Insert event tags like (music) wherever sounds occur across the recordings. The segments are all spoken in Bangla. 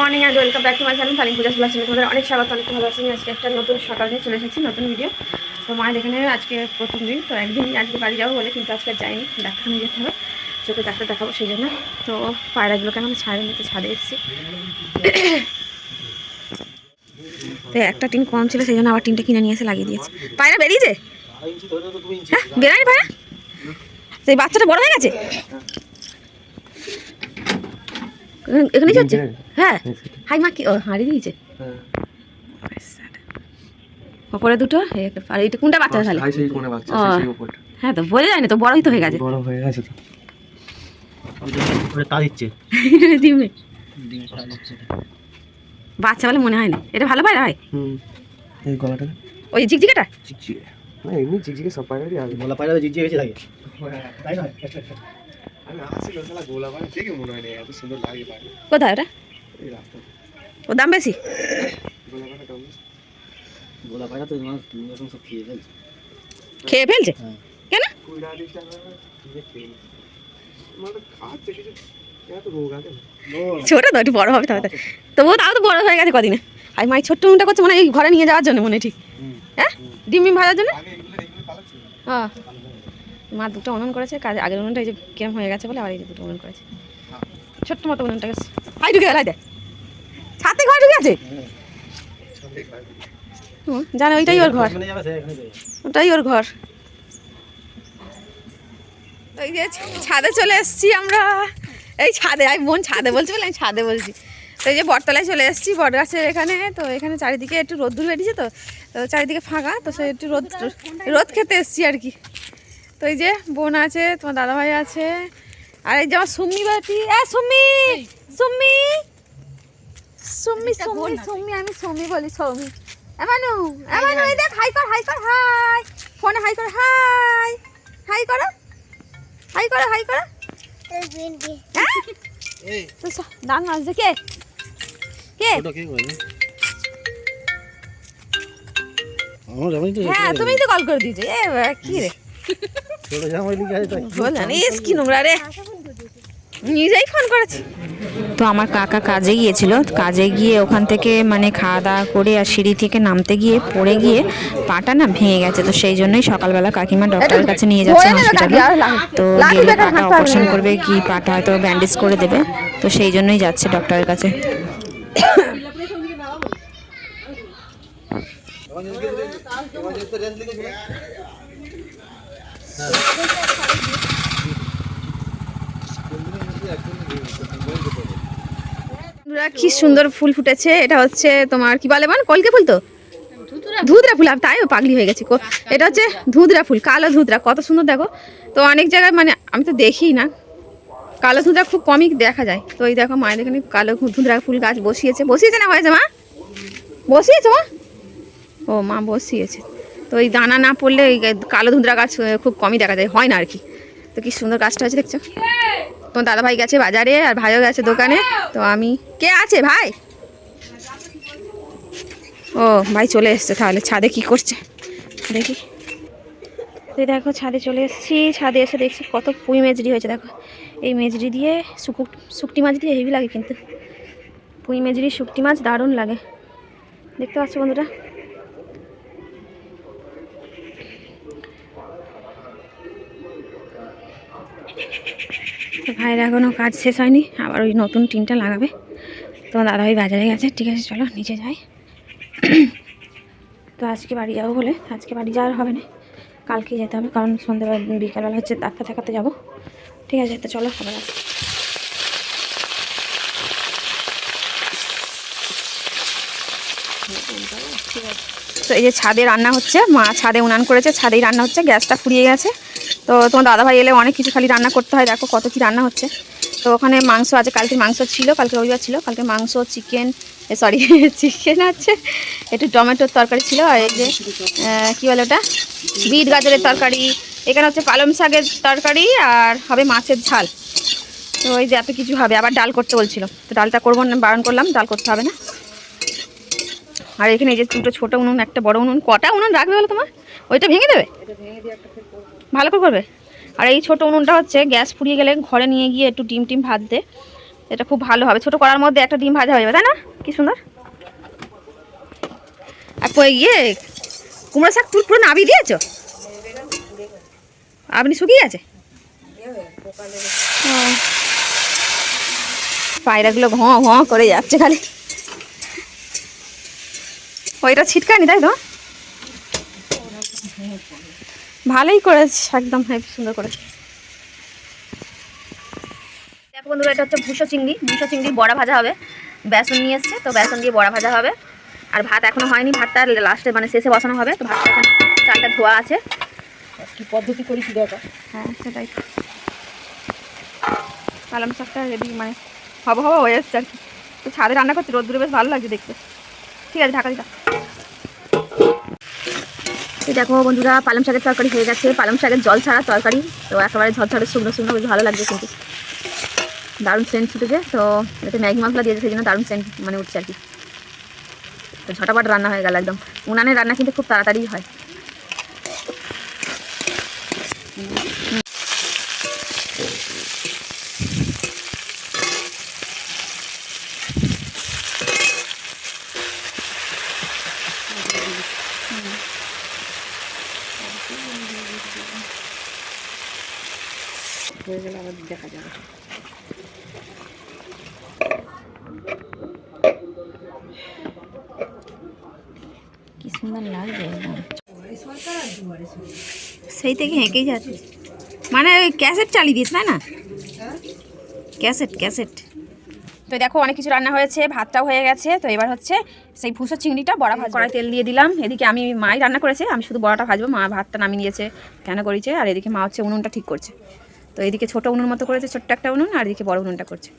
Morning and welcome back to my channel ফালিং পূজা সুলাসনে তোমাদের অনেক স্বাগত, অনেক ভালো আছি। আজকে একটা নতুন সকাল চলে এসেছি, নতুন ভিডিও তো মায়ের এখানে আজকে প্রথম দিন। তো একদিন আজকে বাড়ি যাব বলে, কিন্তু আজকে আর যাইনি। ডাক্তার নিয়ে যেতে হবে, চোখে ডাক্তার দেখাবো সেই জন্য। তো পায়রাগুলোকে আমি ছাড়ে নিতে, ছাদে এসেছি। তো একটা টিন কম ছিল, সেই জন্য আবার টিনটা কিনে নিয়ে এসে লাগিয়ে দিয়েছে। পায়রা বেরিয়েছে? হ্যাঁ বেরানি পায়রা? সেই বাচ্চাটা বড় হয়ে গেছে? এখানে- এখানেই চলছে হ্যাঁ হাই মা কি ও হাঁড়ি দিয়েছে। ওপরে দুটো আর এইটা কোনটা বাচ্চা তাহলে? হাই সেই কোণে বাচ্চা ও। সেই উপরটা হ্যাঁ তো বোঝা যায় না তো বড়ই তো হয়ে গেছে। বড় হয়ে গেছে তো। তা দিচ্ছে। (laughs) ডিমে। বাচ্চা বলে মনে হয় না এটা ভালো পায়রা হয়? হুম। এই গলাটা ওই ঝিকঝিকাটা? না এমনি চিকচিকে সব পায়রারই আগে গোলা পায়রা জিজিয়ে বেশি থাকে। তাই হয় না এত সুন্দর লাগে পায়রা কোথায় ওটা ও দাম বেশি? খেয়ে ফেলছে। হ্যাঁ। কেন। মানে। ছোট তো একটু বড় হবে তবে তো। তবুও তাও তো বড় হয়ে গেছে কদিনে। আর মাই ছোট্ট উনটা করছে মানে এই ঘরে নিয়ে যাওয়ার জন্য মনে হয় ঠিক। হ্যাঁ? ডিম ডিম ভাজার জন্য? হ্যাঁ। মা দুটো উনুন করেছে কাজ আগের উনুনটা এই যে কেমন হয়ে গেছে বলে আবার এই যে দুটো উনুন করেছে। ছোট্ট মতো উনুনটা গেছে। হাই ঢুকে গেল দে ছাতে ঘর ঢুকে আছে জানো, ওইটাই ওর ঘর। ওটাই ওর ঘর। ওই যে ছাদে চলে এসেছি আমরা। এই ছাদে, আমি বোন ছাদে বলছি বলে আমি ছাদে বলছি। তো এই যে বটতলায় চলে এসেছি, বট গাছের এখানে। তো এখানে চারিদিকে একটু রোদ্দুর বেরিয়েছে তো তো চারিদিকে ফাঁকা, তো সে একটু রোদ রোদ খেতে এসেছি আর কি। তো এই যে বোন আছে তোমার দাদাভাই আছে। আর এই যে আমার সুম্মি বাটি এ সুম্মি! সুম্মি! সুম্মি সুম্মি সুম্মি আমি সুম্মি বলি সৌমি এমানু এমানু এই দেখ হাই কর হাই কর হাই। ফোনে হাই কর হাই। হাই করো। হাই করো হাই করো। হ্যাঁ? দান মাঝে কে? কে? হ্যাঁ তুমিই তো কল করে দিয়েছ। এ কি রে? (laughs) কি নোংরা রে। নিজেই ফোন করেছি। তো আমার কাকা কাজে গিয়েছিল কাজে গিয়ে ওখান থেকে মানে খাওয়া দাওয়া করে আর সিঁড়ি থেকে নামতে গিয়ে পড়ে গিয়ে পাটা না ভেঙে গেছে তো সেই জন্যই সকালবেলা কাকিমা ডক্টরের কাছে নিয়ে যাচ্ছে হসপিটালে তো গেলে পাটা অপারেশন করবে কি পাটা হয়তো ব্যান্ডেজ করে দেবে তো সেই জন্যই যাচ্ছে ডক্টরের কাছে। কি সুন্দর ফুল ফুটেছে। এটা হচ্ছে তোমার কি বলে মান কলকে ফুল তো? ধুতরা ফুল, আমি তাইও পাগলি হয়ে গেছি এটা হচ্ছে ধুতরা ফুল, কালো ধুতরা। কত সুন্দর দেখো। তো অনেক জায়গায় মানে আমি তো দেখি না। কালো ধুতরা খুব কমই দেখা যায়। তো এই দেখো, মায়ের এখানে কালো ধুতরা ফুল গাছ বসিয়েছে। বসিয়েছে না হয়েছে মা? বসিয়েছে মা? ও মা বসিয়েছে। তো এই দানা না পড়লে এই কালো ধুতরা গাছ খুব কমই দেখা যায়। হয় না আর কি। তো কি সুন্দর গাছটা আছে দেখছ? তোমার দাদা ভাই গেছে বাজারে, আর ভাইও গেছে দোকানে। তো আমি, কে আছে ভাই? ও, ভাই চলে এসছে তাহলে, ছাদে কি করছে? দেখি। দেখো, ছাদে চলে এসেছি। ছাদে এসে দেখছি কত পুঁই মেজরি হয়েছে, দেখো। এই মেজরি দিয়ে শুকু, শুকটি মাছ দিয়ে হেভি লাগে কিন্তু। পুঁই মেজরি, শুকটি মাছ দারুণ লাগে। দেখতে পাচ্ছ বন্ধুরা? তো ভাইয়ের এখনও কাজ শেষ হয়নি, আবার ওই নতুন টিনটা লাগাবে। তো দাদাভাই বাজারে গেছে, ঠিক আছে, চলো নিচে যাই। তো আজকে বাড়ি যাব বলে, আজকে বাড়ি যাওয়ার হবে না কালকে যেতে হবে, কারণ সন্ধ্যেবেলা বিকালবেলা হচ্ছে ডাক্তার দেখাতে যাব। ঠিক আছে, তো চলো, আবার আসছি। তো এই যে ছাদে রান্না হচ্ছে, মা ছাদে উনান করেছে, ছাদেই রান্না হচ্ছে, গ্যাসটা ফুরিয়ে গেছে। তো তোমার দাদাভাই এলে অনেক কিছু খালি রান্না করতে হয়, দেখো কত কি রান্না হচ্ছে। তো ওখানে মাংস আছে কালকে মাংস ছিল, কালকে রবিবার ছিল, কালকে মাংস চিকেন সরি চিকেন আছে, একটু টমেটোর তরকারি ছিল, আর এই যে কী বলে ওটা? বিট গাজরের তরকারি, এখানে হচ্ছে পালং শাকের তরকারি আর হবে মাছের ঝাল। তো ওই যে এত কিছু হবে, আবার ডাল করতে বলছিল, তো ডালটা করব না, বারণ করলাম, ডাল করতে হবে না। আর এখানে এই যে দুটো ছোটো উনুন, একটা বড় উনুন, কটা উনুন রাখবে বলো তোমার? ওইটা ভেঙে দেবে? ভালো করে করবে? আর এই ছোটো উনুনটা হচ্ছে গ্যাস ফুরিয়ে গেলে ঘরে নিয়ে গিয়ে একটু ডিম টিম ভাজতে এটা খুব ভালো হবে। ছোট করার মধ্যে একটা ডিম ভাজা হয়ে যাবে, তাই না? কি সুন্দর। আর কই ইয়ে কুমড়ো শাক তুল পুরো নাবি দিয়েছ? আপনি শুকিয়ে আছে। পায়রাগুলো ঘ ঘ করে যাচ্ছে খালি। ওইটা ছিটকানি তাই তো? ভালোই করেছে একদম হেবি সুন্দর করে দেখো বন্ধুরা এটা হচ্ছে ভুষো চিংড়ি। ভুষো চিংড়ি বড়া ভাজা হবে। বেসন নিয়ে এসছে তো বেসন দিয়ে বড়া ভাজা হবে। আর ভাত এখনও হয়নি ভাতটা লাস্টে মানে শেষে বসানো হবে। তো ভাতটা এখন চালটা ধোয়া আছে। কি পদ্ধতি করিস দেখা হ্যাঁ সেটাই পালং শাকটা রেডি মানে হব হব হয়ে এসছে আর কি। তো ছাদে রান্না করছি রোদ্দুরে বেশ ভালো লাগছে দেখতে। ঠিক আছে ঢাকা দিটা এই দেখো বন্ধুরা, পালং শাকের তরকারি হয়ে গেছে। পালং শাকের জল ছাড়া তরকারি, তো একেবারে ঝরঝরে, শুকনো শুকনো, বেশ ভালো লাগছে কিন্তু। দারুণ সেন্ট ছুটেছে তো এতে ম্যাগি মশলা দিয়েছে, সেই জন্য দারুণ সেন্ট মানে উঠছে আর কি। তো ঝটাপট রান্না হয়ে গেল একদম। উনানের রান্না কিন্তু খুব তাড়াতাড়ি হয়। দেখা যাবে। কি সুন্দর সেই থেকে হেঁকেই যাচ্ছে। মানে ক্যাসেট চালিয়ে দিয়েছে, তাই না? Cassette cassette. তো দেখো, অনেক কিছু রান্না হয়েছে, ভাতটাও হয়ে গেছে। তো এবার হচ্ছে সেই ভুসো চিংড়িটা বড়া ভাজ কড়াই তেল দিয়ে দিলাম। এদিকে আমি মাই রান্না করেছে, আমি শুধু বড়াটা ভাজবো। মা ভাতটা নামিয়ে নিয়েছে কেন করেছে? আর এদিকে মা হচ্ছে উনুনটা ঠিক করছে। তো এদিকে ছোটো উনুন মতো করেছে ছোট্ট একটা উনুন আর এদিকে বড় উনুনটা করছে।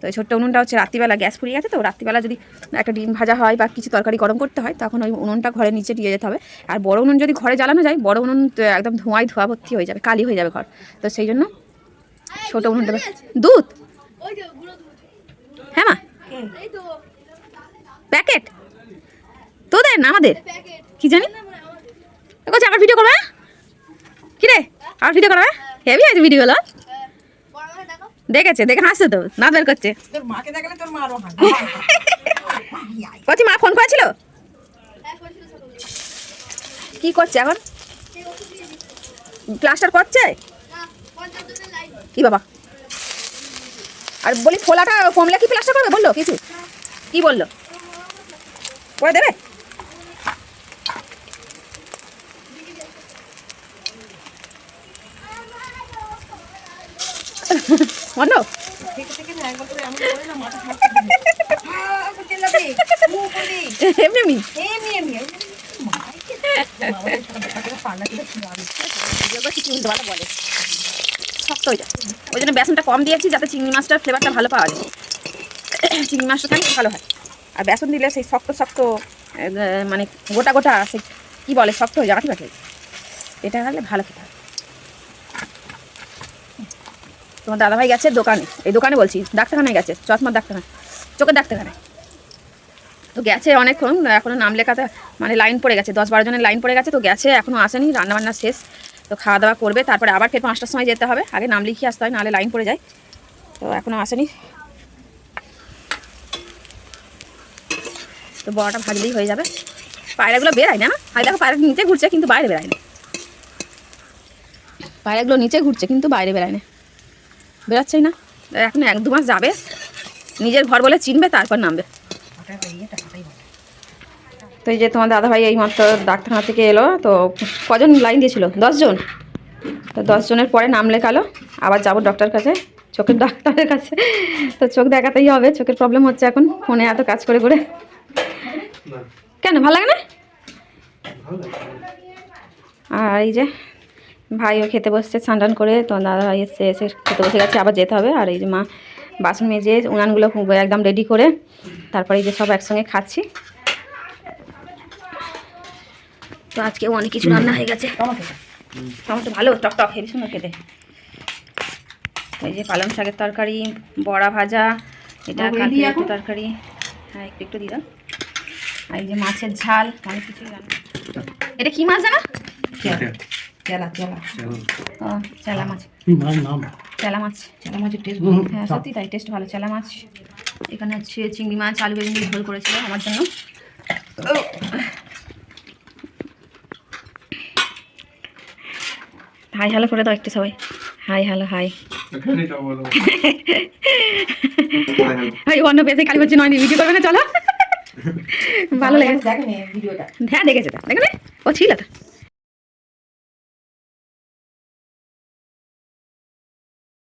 তো এই ছোট্ট উনুনটা হচ্ছে রাত্রিবেলা গ্যাস ফুরিয়ে গেছে তো রাত্রিবেলা যদি একটা ডিম ভাজা হয় বা কিছু তরকারি গরম করতে হয় তখন ওই উনুনটা ঘরে নিচে দিয়ে যেতে হবে। আর বড় উনুন যদি ঘরে জ্বালানো যায় বড় উনুন তো একদম ধোঁয়ায় ধোয়া ভর্তি হয়ে যাবে কালি হয়ে যাবে ঘর। তো সেই জন্য ছোট উনুনটা দুধ? হ্যাঁ মা। প্যাকেট? তোদের না আমাদের? কি জানি? বলছি আবার ভিডিও করবে কি রে? আবার ভিডিও করবে? হেভি আছে ভিডিওগুলো? দেখেছে দেখে হাসছে তো না বের করছে। কচি মা ফোন করেছিল? কি করছে এখন? প্লাস্টার করছে? কি বাবা? আর বলি ফোলাটা কমলে কি প্লাস্টার করবে? বলল কিছু? কি বলল? করে দেবে? বন্ধ এমনি শক্ত হয়ে ওই জন্য বেসনটা কম দিয়েছি যাতে চিংড়ি মাছটার ফ্লেভারটা ভালো পাওয়া যায়। চিংড়ি মাছটা থাকলে ভালো হয়। আর বেসন দিলে সেই শক্ত শক্ত মানে গোটা গোটা, সেই কী বলে, শক্ত হয়ে যায় আঠি পাঠি এটা হলে ভালো খেতে হয় তোমার দাদাভাই গেছে দোকানে। এই দোকানে বলছি, ডাক্তারখানায় গেছে। চশমার ডাক্তারখানা। চোখের ডাক্তারখানায়। তো গেছে অনেকক্ষণ এখনও নাম লেখাতে মানে লাইন পড়ে গেছে, দশ বারো জনের লাইন পড়ে গেছে, তো গেছে এখনও আসেনি, রান্নাবান্না শেষ। তো খাওয়া দাওয়া করবে, তারপরে আবার ফের পাঁচটার সময় যেতে হবে, আগে নাম লিখিয়ে আসতে হয়, নাহলে লাইন পড়ে যায়। তো এখনও আসেনি। তো বড়াটা ভাজলেই হয়ে যাবে। পায়রাগুলো বেরায় না আর দেখো পায়রা নিচে ঘুরছে, কিন্তু বাইরে বেরায় না। পায়রাগুলো নিচে ঘুরছে, কিন্তু বাইরে বেরায় না। বেরাচ্ছেই না। এখন এক দু মাস যাবে। নিজের ঘর বলে চিনবে, তারপর নামবে। তো এই যে তোমার দাদাভাই এই মাত্র ডাক্তারখানা থেকে এলো, তো কজন লাইন দিয়েছিল? দশজন? তো দশজনের পরে নাম লেখালো, আবার যাব ডক্টর কাছে, চোখের ডাক্তারের কাছে। তো চোখ দেখাতেই হবে, চোখের প্রবলেম হচ্ছে এখন, ফোনে এত কাজ করে করে। কেন, ভালো লাগে না? আর এই যে ভাইও খেতে বসছে স্নান করে। তো দাদা ভাই এসে এসে খেতে বসে গেছে আবার যেতে হবে। আর এই যে মা বাসন মেজে উনানগুলো খুব একদম রেডি করে তারপরে এই যে সব একসঙ্গে খাচ্ছি। তো আজকেও অনেক কিছু রান্না হয়ে গেছে। টমেটো ভালো? টক টক হেভি সুন্দর খেতে। এই যে পালং শাকের তরকারি বড়া ভাজা এটা তরকারি। হ্যাঁ একটু একটু দিলাম আর এই যে মাছের ঝাল অনেক কিছু রান্না। এটা কি মাছ জানা? চেলা চেলা। চেলা মাছ। মাছ। চেলা মাছ চেলা মাছের টেস্ট হ্যাঁ সত্যি তাই টেস্ট ভালো চেলা মাছ। এখানে হচ্ছে চিংড়ি মাছ আলু বেগুন দিয়ে ঝোল করেছিল আমার জন্য। হাই হ্যালো করে দাও একটু সবাই। Hi hello hi. ভাই অন্য পেজে কালী হচ্ছে নয় ভিডিও করবে না চলো। (laughs) ভালো লেগেছে। হ্যাঁ দেখেছে দেখে ও ছিল তো।